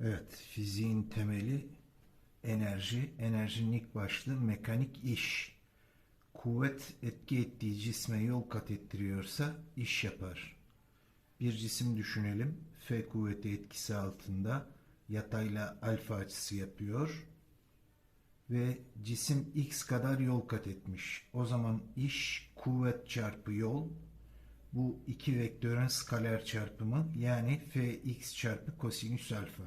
Evet, fiziğin temeli enerji, enerjinin ilk başlığı mekanik iş. Kuvvet etki ettiği cisme yol kat ettiriyorsa iş yapar. Bir cisim düşünelim. F kuvveti etkisi altında yatayla alfa açısı yapıyor ve cisim x kadar yol kat etmiş. O zaman iş kuvvet çarpı yol bu iki vektörün skaler çarpımı yani fx çarpı kosinüs alfa.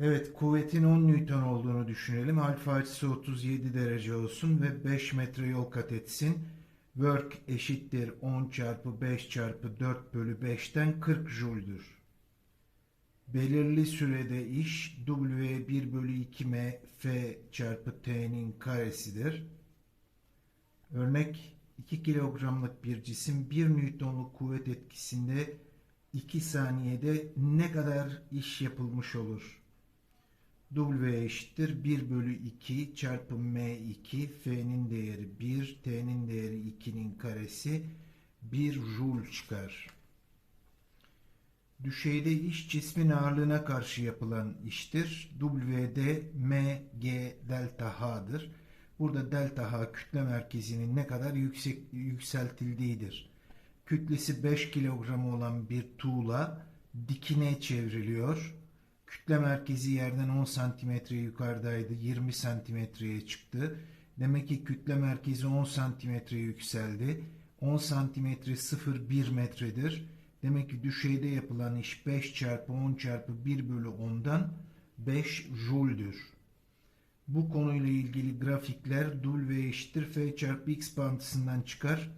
Evet kuvvetin 10 Newton olduğunu düşünelim. Alfa açısı 37 derece olsun ve 5 metre yol kat etsin. Work eşittir 10 çarpı 5 çarpı 4 bölü 5'ten 40 joule'dur. Belirli sürede iş W 1 bölü 2 m F çarpı T'nin karesidir. Örnek 2 kilogramlık bir cisim 1 Newtonluk kuvvet etkisinde 2 saniyede ne kadar iş yapılmış olur? W eşittir 1 bölü 2 çarpı M2 F'nin değeri 1 T'nin değeri 2'nin karesi 1 joule çıkar. Düşeyde iş cismin ağırlığına karşı yapılan iştir. W'de mg delta h'dır. Burada delta h kütle merkezinin ne kadar yüksek yükseltildiğidir. Kütlesi 5 kilogram olan bir tuğla dikine çevriliyor. Kütle merkezi yerden 10 santimetre yukarıdaydı. 20 santimetreye çıktı. Demek ki kütle merkezi 10 santimetre yükseldi. 10 santimetre 0,1 metredir. Demek ki düşeyde yapılan iş 5 çarpı 10 çarpı 1 bölü 10'dan 5 joule'dür. Bu konuyla ilgili grafikler W eşittir F çarpı X bağıntısından çıkar.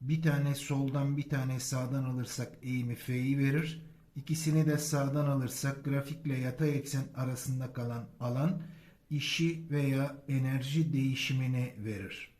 Bir tane soldan bir tane sağdan alırsak eğimi F'yi verir. İkisini de sağdan alırsak grafikle yatay eksen arasında kalan alan işi veya enerji değişimini verir.